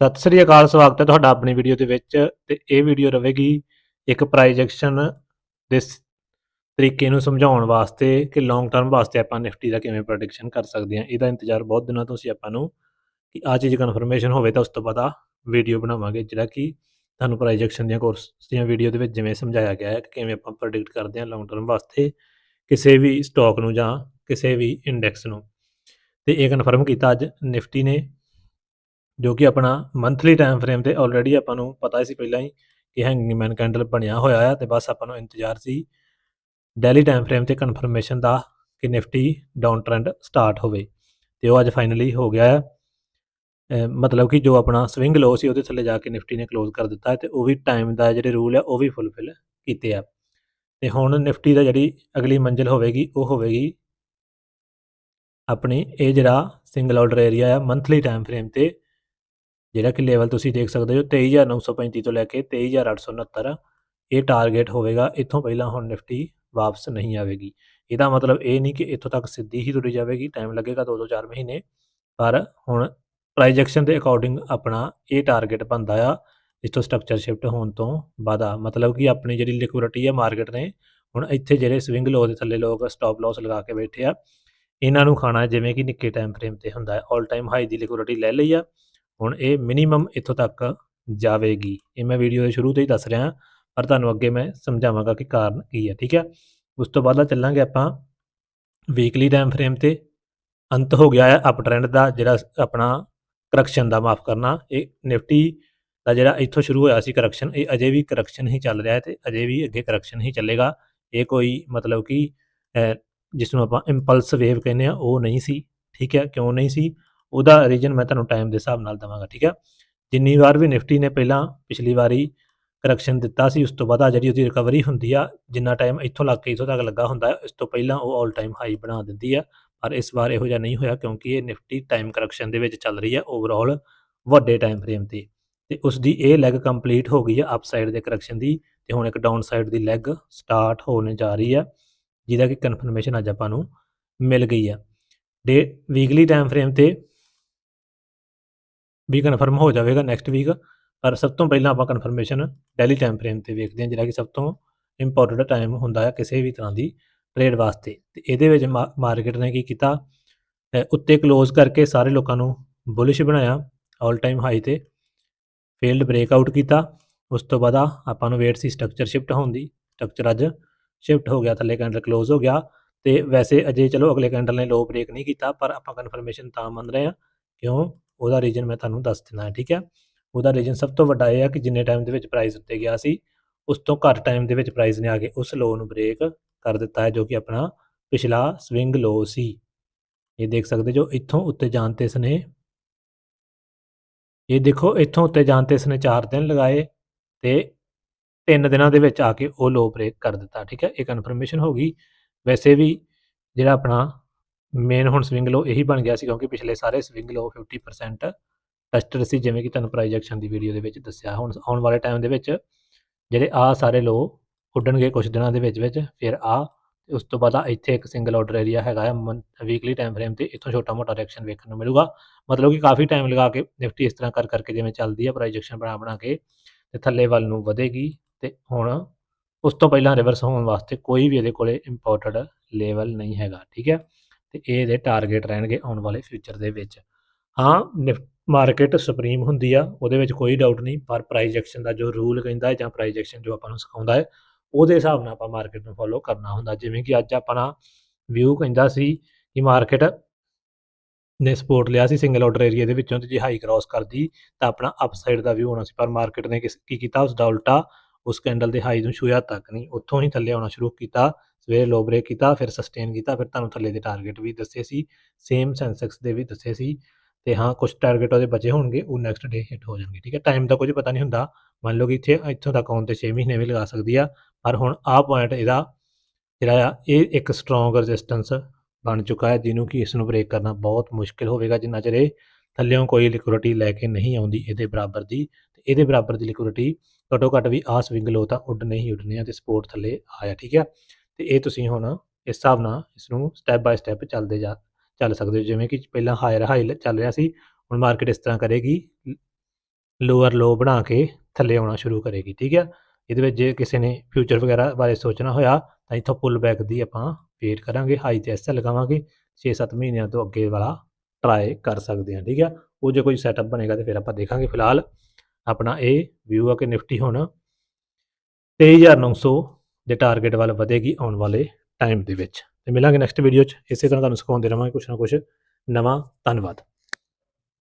ਸਤਿ ਸ੍ਰੀ ਅਕਾਲ, ਸਵਾਗਤ ਹੈ ਤੁਹਾਡਾ ਆਪਣੀ ਵੀਡੀਓ ਦੇ ਵਿੱਚ ਤੇ ਇਹ ਵੀਡੀਓ ਰਹੇਗੀ ਇੱਕ ਪ੍ਰਾਈਜੈਕਸ਼ਨ ਦੇ ਤਰੀਕੇ ਨੂੰ ਸਮਝਾਉਣ ਵਾਸਤੇ ਕਿ ਲੌਂਗ ਟਰਮ ਵਾਸਤੇ ਆਪਾਂ ਨਿਫਟੀ ਦਾ ਕਿਵੇਂ ਪ੍ਰੈਡਿਕਸ਼ਨ ਕਰ ਸਕਦੇ ਹਾਂ। ਇਹਦਾ ਇੰਤਜ਼ਾਰ ਬਹੁਤ ਦਿਨਾਂ ਤੋਂ ਸੀ ਆਪਾਂ ਨੂੰ ਕਿ ਆ ਚੀਜ਼ ਕਨਫਰਮੇਸ਼ਨ ਹੋਵੇ ਤਾਂ ਉਸ ਤੋਂ ਬਾਅਦ ਆ ਵੀਡੀਓ ਬਣਾਵਾਂਗੇ, ਜਿਹੜਾ ਕਿ ਤੁਹਾਨੂੰ ਪ੍ਰਾਈਜੈਕਸ਼ਨ ਦੀਆਂ ਕੋਰਸ ਦੀਆਂ ਵੀਡੀਓ ਦੇ ਵਿੱਚ ਜਿਵੇਂ ਸਮਝਾਇਆ ਗਿਆ ਹੈ ਕਿ ਕਿਵੇਂ ਆਪਾਂ ਪ੍ਰੈਡਿਕਟ ਕਰਦੇ ਹਾਂ ਲੌਂਗ ਟਰਮ ਵਾਸਤੇ ਕਿਸੇ ਵੀ ਸਟਾਕ ਨੂੰ ਜਾਂ ਕਿਸੇ ਵੀ ਇੰਡੈਕਸ ਨੂੰ। ਤੇ ਇਹ ਕਨਫਰਮ ਕੀਤਾ ਅੱਜ ਨਿਫਟੀ ਨੇ ਜੋ ਕਿ ਆਪਣਾ ਮੰਥਲੀ ਟਾਈਮ ਫਰੇਮ ਤੇ ਆਲਰੇਡੀ ਆਪਾਂ ਨੂੰ ਪਤਾ ਸੀ ਪਹਿਲਾਂ ਹੀ ਕਿ ਹੈਂਗਮੈਨ ਕੈਂਡਲ ਬਣਿਆ ਹੋਇਆ ਹੈ ਤੇ ਬਸ ਆਪਾਂ ਨੂੰ ਇੰਤਜ਼ਾਰ ਸੀ ਡੈਲੀ ਟਾਈਮ ਫਰੇਮ ਤੇ ਕਨਫਰਮੇਸ਼ਨ ਦਾ ਕਿ ਨਿਫਟੀ ਡਾਊਨ ਟ੍ਰੈਂਡ ਸਟਾਰਟ ਹੋਵੇ ਤੇ ਉਹ ਅੱਜ ਫਾਈਨਲੀ ਹੋ ਗਿਆ ਹੈ ਮਤਲਬ ਕਿ ਜੋ ਆਪਣਾ ਸਵਿੰਗ ਲੋ ਸੀ ਉਹਦੇ ਥੱਲੇ ਜਾ ਕੇ ਨਿਫਟੀ ਨੇ ਕਲੋਜ਼ ਕਰ ਦਿੱਤਾ ਹੈ ਤੇ ਉਹ ਵੀ ਟਾਈਮ ਦਾ ਜਿਹੜੇ ਰੂਲ ਹੈ ਉਹ ਵੀ ਫੁੱਲਫਿਲ ਕੀਤੇ ਆ। ਤੇ ਹੁਣ ਨਿਫਟੀ ਦਾ ਜਿਹੜੀ ਅਗਲੀ ਮੰਜ਼ਿਲ ਹੋਵੇਗੀ ਉਹ ਹੋਵੇਗੀ ਆਪਣੀ ਇਹ ਜਿਹੜਾ ਸਿੰਗਲ ਆਰਡਰ ਏਰੀਆ ਆ ਮੰਥਲੀ ਟਾਈਮ ਫਰੇਮ ਤੇ ਜਿਹੜਾ ਕਿ ਲੈਵਲ ਤੁਸੀਂ ਦੇਖ ਸਕਦੇ ਹੋ 23935 ਤੋਂ ਲੈ ਕੇ 23869 ਇਹ ਟਾਰਗੇਟ ਹੋਵੇਗਾ, ਇੱਥੋਂ ਪਹਿਲਾਂ ਹੁਣ ਨਿਫਟੀ ਵਾਪਸ ਨਹੀਂ ਆਵੇਗੀ। ਇਹਦਾ ਮਤਲਬ ਇਹ ਨਹੀਂ ਕਿ ਇੱਥੋਂ ਤੱਕ ਸਿੱਧੀ ਹੀ ਤੁਰੀ ਜਾਵੇਗੀ ਟਾਈਮ ਲੱਗੇਗਾ 2-4 ਮਹੀਨੇ। ਪਰ ਹੁਣ ਪ੍ਰਾਈਜੈਕਸ਼ਨ ਦੇ ਅਕੋਰਡਿੰਗ ਆਪਣਾ ਇਹ ਟਾਰਗੇਟ ਬਣਦਾ ਆ ਇੱਥੋਂ ਸਟਰਕਚਰ ਸ਼ਿਫਟ ਹੋਣ ਤੋਂ ਵਾਧਾ ਮਤਲਬ ਕਿ ਆਪਣੀ ਜਿਹੜੀ ਲਿਕੁਇਡਿਟੀ ਆ ਮਾਰਕੀਟ ਨੇ, ਹੁਣ ਇੱਥੇ ਜਿਹੜੇ ਸਵਿੰਗ ਲੋ ਦੇ ਥੱਲੇ ਲੋਕ ਸਟਾਪ ਲਾਸ ਲਗਾ ਕੇ ਬੈਠੇ ਆ, ਇਹਨਾਂ ਨੂੰ ਖਾਣਾ ਜਿਵੇਂ ਕਿ ਨਿੱਕੇ ਟਾਈਮ ਫਰੇਮ ਤੇ ਹੁੰਦਾ ਹੈ। 올 ਟਾਈਮ ਹਾਈ ਦੀ ਲਿਕੁਇਡਿਟੀ ਲੈ ਲਈ ਆ। ਹੁਣ ਇਹ ਮਿਨੀਮਮ ਇੱਥੋਂ ਤੱਕ ਜਾਵੇਗੀ। ਇਹ ਮੈਂ ਵੀਡੀਓ ਦੇ ਸ਼ੁਰੂ ਤੋਂ ਹੀ ਦੱਸ ਰਿਹਾ ਪਰ ਤੁਹਾਨੂੰ ਅੱਗੇ ਮੈਂ ਸਮਝਾਵਾਂਗਾ ਕਿ ਕਾਰਨ ਕੀ ਹੈ, ਠੀਕ ਹੈ? ਉਸ ਤੋਂ ਬਾਅਦ ਚੱਲਾਂਗੇ ਆਪਾਂ ਵੀਕਲੀ ਟਾਈਮ ਫਰੇਮ ਤੇ। ਅੰਤ ਹੋ ਗਿਆ ਹੈ ਅਪ ਟ੍ਰੈਂਡ ਦਾ, ਜਿਹੜਾ ਆਪਣਾ ਕਰੈਕਸ਼ਨ ਦਾ ਮਾਫ ਕਰਨਾ। ਇਹ ਨਿਫਟੀ ਦਾ ਜਿਹੜਾ ਇੱਥੋਂ ਸ਼ੁਰੂ ਹੋਇਆ ਸੀ ਕਰੈਕਸ਼ਨ ਇਹ ਅਜੇ ਵੀ ਕਰੈਕਸ਼ਨ ਹੀ ਚੱਲ ਰਿਹਾ ਹੈ ਤੇ ਅਜੇ ਵੀ ਅੱਗੇ ਕਰੈਕਸ਼ਨ ਹੀ ਚੱਲੇਗਾ। ਇਹ ਕੋਈ ਮਤਲਬ ਕਿ ਜਿਸ ਨੂੰ ਆਪਾਂ ਇੰਪਲਸ ਵੇਵ ਕਹਿੰਦੇ ਆ ਉਹ ਨਹੀਂ ਸੀ, ਠੀਕ ਹੈ? ਕਿਉਂ ਨਹੀਂ ਸੀ? ਉਹਦਾ ਰੀਜਨ ਮੈਂ ਤੁਹਾਨੂੰ ਟਾਈਮ ਦੇ ਹਿਸਾਬ ਨਾਲ ਦਵਾਂਗਾ, ਠੀਕ ਹੈ? ਜਿੰਨੀ ਵਾਰ ਵੀ ਨਿਫਟੀ ਨੇ ਪਹਿਲਾਂ ਪਿਛਲੀ ਵਾਰੀ ਕਰੈਕਸ਼ਨ ਦਿੱਤਾ ਸੀ, ਉਸ ਤੋਂ ਬਾਅਦ ਆ ਜਿਹੜੀ ਉਹਦੀ ਰਿਕਵਰੀ ਹੁੰਦੀ ਆ, ਜਿੰਨਾ ਟਾਈਮ ਇੱਥੋਂ ਲੱਗ ਕੇ, ਇੱਥੋਂ ਤੱਕ ਲੱਗਾ ਹੁੰਦਾ, ਇਸ ਤੋਂ ਪਹਿਲਾਂ ਉਹ 올 ਟਾਈਮ ਹਾਈ ਬਣਾ ਦਿੰਦੀ ਆ, ਪਰ ਇਸ ਵਾਰ ਇਹੋ ਜਿਹਾ ਨਹੀਂ ਹੋਇਆ ਕਿਉਂਕਿ ਇਹ ਨਿਫਟੀ ਟਾਈਮ ਕਰੈਕਸ਼ਨ ਦੇ ਵਿੱਚ ਚੱਲ ਰਹੀ ਹੈ ਓਵਰਆਲ ਵੱਡੇ ਟਾਈਮ ਫਰੇਮ ਤੇ। ਤੇ ਉਸ ਦੀ ਇਹ ਲੈਗ ਕੰਪਲੀਟ ਹੋ ਗਈ ਹੈ ਅਪਸਾਈਡ ਦੇ ਕਰੈਕਸ਼ਨ ਦੀ, ਤੇ ਹੁਣ ਇੱਕ ਡਾਊਨ ਸਾਈਡ ਦੀ ਲੈਗ ਸਟਾਰਟ ਹੋਣ ਜਾ ਰਹੀ ਹੈ ਜਿਹਦਾ ਕਿ ਕਨਫਰਮੇਸ਼ਨ ਅੱਜ ਆਪਾਂ ਨੂੰ ਮਿਲ ਗਈ ਆ। ਡੇ ਵੀਕਲੀ ਟਾਈਮ ਫਰੇਮ ਤੇ ਵੀ ਕਨਫਰਮ ਹੋ ਜਾਵੇਗਾ ਨੈਕਸਟ ਵੀਕ ਪਰ ਸਭ ਤੋਂ ਪਹਿਲਾਂ ਆਪਾਂ ਕਨਫਰਮੇਸ਼ਨ ਡੈਲੀ ਟਾਈਮ ਫਰੇਮ ਤੇ ਵੇਖਦੇ ਹਾਂ, ਜਿਹੜਾ ਕਿ ਸਭ ਤੋਂ ਇੰਪੋਰਟੈਂਟ ਟਾਈਮ ਹੁੰਦਾ ਹੈ ਕਿਸੇ ਵੀ ਤਰ੍ਹਾਂ ਦੀ ਟ੍ਰੇਡ ਵਾਸਤੇ। ਤੇ ਇਹਦੇ ਵਿੱਚ ਮਾਰਕੀਟ ਨੇ ਕੀ ਕੀਤਾ? ਉੱਤੇ ਕਲੋਜ਼ ਕਰਕੇ ਸਾਰੇ ਲੋਕਾਂ ਨੂੰ ਬੁਲਿਸ਼ ਬਣਾਇਆ ਆਲ ਟਾਈਮ ਹਾਈ ਤੇ। ਫੇਲਡ ਬ੍ਰੇਕਆਊਟ ਕੀਤਾ। ਉਸ ਤੋਂ ਬਾਅਦ ਆਪਾਂ ਨੂੰ ਵੇਟ ਸੀ ਸਟਰਕਚਰ ਸ਼ਿਫਟ ਹੋਣ ਦੀ। ਸਟਰਕਚਰ ਅੱਜ ਸ਼ਿਫਟ ਹੋ ਗਿਆ, ਥੱਲੇ ਕੈਂਡਲ ਕਲੋਜ਼ ਹੋ ਗਿਆ। ਤੇ ਵੈਸੇ ਅਜੇ ਚਲੋ ਅਗਲੇ ਕੈਂਡਲ ਨੇ ਲੋ ਬ੍ਰੇਕ ਨਹੀਂ ਕੀਤਾ, ਪਰ ਆਪਾਂ ਕਨਫਰਮੇਸ਼ਨ ਤਾਂ ਮੰਨ ਰਹੇ ਹਾਂ। ਕਿਉਂ? ਉਹਦਾ ਰੀਜਨ ਮੈਂ ਤੁਹਾਨੂੰ ਦੱਸ ਦਿੰਦਾ ਠੀਕ ਹੈ? ਉਹਦਾ ਰੀਜਨ ਸਭ ਤੋਂ ਵੱਡਾ ਇਹ ਹੈ ਕਿ ਜਿੰਨੇ ਟਾਈਮ ਦੇ ਵਿੱਚ ਪ੍ਰਾਈਸ ਉੱਤੇ ਗਿਆ ਸੀ, ਉਸ ਤੋਂ ਘੱਟ ਟਾਈਮ ਦੇ ਵਿੱਚ ਪ੍ਰਾਈਸ ਨੇ ਆ ਕੇ ਉਸ ਲੋ ਨੂੰ ਬ੍ਰੇਕ ਕਰ ਦਿੱਤਾ ਹੈ, ਜੋ ਕਿ ਆਪਣਾ ਪਿਛਲਾ ਸਵਿੰਗ ਲੋ ਸੀ। ਇਹ ਦੇਖ ਸਕਦੇ ਜੋ ਇੱਥੋਂ ਉੱਤੇ ਜਾਣ ਤੇ ਇਸਨੇ ਇਹ ਦੇਖੋ, ਇੱਥੋਂ ਉੱਤੇ ਜਾਣ ਤੇ ਇਸਨੇ 4 ਦਿਨ ਲਗਾਏ ਤੇ 3 ਦਿਨਾਂ ਦੇ ਵਿੱਚ ਆ ਕੇ ਉਹ ਲੋ ਬ੍ਰੇਕ ਕਰ ਦਿੱਤਾ, ਠੀਕ ਹੈ? ਇਹ ਕਨਫਰਮੇਸ਼ਨ ਹੋ ਗਈ। ਵੈਸੇ ਵੀ ਜਿਹੜਾ ਆਪਣਾ ਮੇਨ ਹੁਣ ਸਵਿੰਗ ਲੋ ਇਹੀ ਬਣ ਗਿਆ ਸੀ ਕਿਉਂਕਿ ਪਿਛਲੇ ਸਾਰੇ ਸਵਿੰਗ ਲੋ 50% ਟੈਸਟਡ ਸੀ, ਜਿਵੇਂ ਕਿ ਤੁਹਾਨੂੰ ਪ੍ਰਾਈਜੈਕਸ਼ਨ ਦੀ ਵੀਡੀਓ ਦੇ ਵਿੱਚ ਦੱਸਿਆ। ਹੁਣ ਆਉਣ ਵਾਲੇ ਟਾਈਮ ਦੇ ਵਿੱਚ ਜਿਹੜੇ ਆ ਸਾਰੇ ਲੋ ਉੱਡਣਗੇ ਕੁਝ ਦਿਨਾਂ ਦੇ ਵਿੱਚ ਵਿੱਚ ਫਿਰ ਆ ਤੇ ਉਸ ਤੋਂ ਬਾਅਦ ਆ ਇੱਥੇ ਇੱਕ ਸਿੰਗਲ ਆਰਡਰ ਏਰੀਆ ਹੈਗਾ ਹੈ ਵੀਕਲੀ ਟਾਈਮ ਫਰੇਮ ਤੇ ਇੱਥੋਂ ਛੋਟਾ ਮੋਟਾ ਰਿਐਕਸ਼ਨ ਵੇਖਣ ਨੂੰ ਮਿਲੂਗਾ। ਮਤਲਬ ਕਿ ਕਾਫੀ ਟਾਈਮ ਲਗਾ ਕੇ ਨਿਫਟੀ ਇਸ ਤਰ੍ਹਾਂ ਕਰ ਕਰਕੇ ਜਿਵੇਂ ਚੱਲਦੀ ਹੈ ਪ੍ਰਾਈਜੈਕਸ਼ਨ ਬਣਾ ਬਣਾ ਕੇ ਤੇ ਥੱਲੇ ਵੱਲ ਨੂੰ ਵਧੇਗੀ ਤੇ ਹੁਣ ਉਸ ਤੋਂ ਪਹਿਲਾਂ ਰਿਵਰਸ ਹੋਣ ਵਾਸਤੇ ਕੋਈ ਵੀ ਇਹਦੇ ਕੋਲੇ ਇੰਪੋਰਟਡ ਲੈਵਲ ਨਹੀਂ ਹੈਗਾ, ਠੀਕ ਹੈ? ਤੇ ਇਹ ਇਹਦੇ ਟਾਰਗੇਟ ਰਹਿਣਗੇ ਆਉਣ ਵਾਲੇ ਫਿਊਚਰ ਦੇ ਵਿੱਚ। ਹਾਂ ਮਾਰਕੀਟ ਸੁਪਰੀਮ ਹੁੰਦੀ ਆ, ਉਹਦੇ ਵਿੱਚ ਕੋਈ ਡਾਊਟ ਨਹੀਂ, ਪਰ ਪ੍ਰਾਈਸ ਐਕਸ਼ਨ ਦਾ ਜੋ ਰੂਲ ਕਹਿੰਦਾ ਜਾਂ ਪ੍ਰਾਈਸ ਐਕਸ਼ਨ ਜੋ ਆਪਾਂ ਨੂੰ ਸਿਖਾਉਂਦਾ ਹੈ, ਉਹਦੇ ਹਿਸਾਬ ਨਾਲ ਆਪਾਂ ਮਾਰਕੀਟ ਨੂੰ ਫੋਲੋ ਕਰਨਾ ਹੁੰਦਾ। ਜਿਵੇਂ ਕਿ ਅੱਜ ਆਪਣਾ ਵਿਊ ਕਹਿੰਦਾ ਸੀ ਕਿ ਮਾਰਕੀਟ ਨੇ ਸਪੋਰਟ ਲਿਆ ਸੀ ਸਿੰਗਲ ਆਰਡਰ ਏਰੀਆ ਦੇ ਵਿੱਚੋਂ ਤੇ ਜੇ ਹਾਈ ਕ੍ਰਾਸ ਕਰਦੀ, ਤਾਂ ਆਪਣਾ ਅਪਸਾਈਡ ਦਾ ਵਿਊ ਹੋਣਾ ਸੀ। ਪਰ ਮਾਰਕੀਟ ਨੇ ਕਿਸ- ਕੀ ਕੀਤਾ? ਉਸ ਦਾ ਉਲਟਾ, ਉਸ ਕੈਂਡਲ ਦੇ ਹਾਈ ਨੂੰ ਛੂਇਆ ਤੱਕ ਨਹੀਂ, ਉੱਥੋਂ ਹੀ ਥੱਲੇ ਆਉਣਾ ਸ਼ੁਰੂ ਕੀਤਾ। ਸਵੇਰੇ ਲੋ ਬ੍ਰੇਕ ਕੀਤਾ, ਫਿਰ ਸਸਟੇਨ ਕੀਤਾ, ਫਿਰ ਤੁਹਾਨੂੰ ਥੱਲੇ ਦੇ ਟਾਰਗੇਟ ਵੀ ਦੱਸੇ ਸੀ ਸੇਮ ਸੈਂਸੈਕਸ ਦੇ ਵੀ ਦੱਸੇ ਸੀ, ਤੇ ਹਾਂ ਕੁਝ ਟਾਰਗੇਟ ਉਹਦੇ ਬਚੇ ਹੋਣਗੇ, ਉਹ ਨੈਕਸਟ ਡੇ ਹਿੱਟ ਹੋ ਜਾਣਗੇ, ਠੀਕ ਹੈ? ਟਾਈਮ ਦਾ ਕੁਝ ਪਤਾ ਨਹੀਂ ਹੁੰਦਾ, ਮੰਨ ਲਓ ਕਿ ਇੱਥੇ, ਇੱਥੋਂ ਤੱਕ ਆਉਣ ਤੇ 6 ਮਹੀਨੇ ਵੀ ਲਗਾ ਸਕਦੀ ਆ, ਪਰ ਹੁਣ ਆਹ ਪੁਆਇੰਟ ਇਹਦਾ ਜਿਹੜਾ ਆ, ਇਹ ਇੱਕ ਸਟਰੋਂਗ ਰੈਜ਼ਿਸਟੈਂਸ ਬਣ ਚੁੱਕਾ ਹੈ, ਜਿਹਨੂੰ ਕਿ ਇਸ ਨੂੰ ਬ੍ਰੇਕ ਕਰਨਾ ਬਹੁਤ ਮੁਸ਼ਕਿਲ ਹੋਵੇਗਾ, ਜਿੰਨਾ ਚਿਰ ਇਹ ਥੱਲਿਓਂ ਕੋਈ ਲਿਕੁਇਡਿਟੀ ਲੈ ਕੇ ਨਹੀਂ ਆਉਂਦੀ ਇਹਦੇ ਬਰਾਬਰ ਦੀ, ਤੇ ਇਹਦੇ ਬਰਾਬਰ ਦੀ ਲਿਕੁਇਡਿਟੀ ਘੱਟੋ ਘੱਟ ਵੀ ਆਹ ਸਵਿੰਗ ਲੋ ਤਾਂ ਉੱਡ ਨਹੀਂ ਉੱਡਨੇ ਆ, ਤੇ ਸਪੋਰਟ ਥੱਲੇ ਆਇਆ, ਠੀਕ ਹੈ? ਤੇ ਇਹ ਤੁਸੀਂ ਹੁਣ ਇਸ ਹਿਸਾਬ ਨਾਲ ਇਸ ਨੂੰ ਸਟੈਪ ਬਾਈ ਸਟੈਪ ਚੱਲਦੇ ਜਾ, ਚੱਲ ਸਕਦੇ ਹੋ। ਜਿਵੇਂ ਕਿ ਪਹਿਲਾਂ ਹਾਇਰ ਹਾਈ ਚੱਲ ਰਿਹਾ ਸੀ, ਹੁਣ ਮਾਰਕੀਟ ਇਸ ਤਰ੍ਹਾਂ ਕਰੇਗੀ ਲੋਅਰ ਲੋ ਬਣਾ ਕੇ ਥੱਲੇ ਆਉਣਾ ਸ਼ੁਰੂ ਕਰੇਗੀ, ਠੀਕ ਹੈ ਇਹਦੇ ਵਿੱਚ ਜੇ ਕਿਸੇ ਨੇ ਫਿਊਚਰ ਵਗੈਰਾ ਬਾਰੇ ਸੋਚਣਾ ਹੋਇਆ, ਤਾਂ ਇੱਥੋਂ ਪੁੱਲ ਬੈਕ ਦੀ ਆਪਾਂ ਵੇਟ ਕਰਾਂਗੇ ਹਾਈ ਤੇ ਐਸ ਲਗਾਵਾਂਗੇ 6-7 ਮਹੀਨਿਆਂ ਤੋਂ ਅੱਗੇ ਵਾਲਾ ਟਰਾਈ ਕਰ ਸਕਦੇ ਹਾਂ, ਠੀਕ ਹੈ ਉਹ ਜੇ ਕੋਈ ਸੈਟਅਪ ਬਣੇਗਾ ਤੇ ਫਿਰ ਆਪਾਂ ਦੇਖਾਂਗੇ ਫਿਲਹਾਲ। ਆਪਣਾ ਇਹ ਵਿਊ ਆ ਕਿ ਨਿਫਟੀ ਹੁਣ 23900 ਦੇ ਟਾਰਗੇਟ ਵੱਲ ਵਧੇਗੀ ਆਉਣ ਵਾਲੇ ਟਾਈਮ ਦੇ ਵਿੱਚ। ਤੇ ਮਿਲਾਂਗੇ ਨੈਕਸਟ ਵੀਡੀਓ 'ਚ। ਇਸੇ ਤਰ੍ਹਾਂ ਤੁਹਾਨੂੰ ਸਿਖਾਉਂਦੇ ਰਵਾਂਗੇ ਕੁਛ ਨਾ ਕੁਛ। ਨਵਾਂ ਧੰਨਵਾਦ।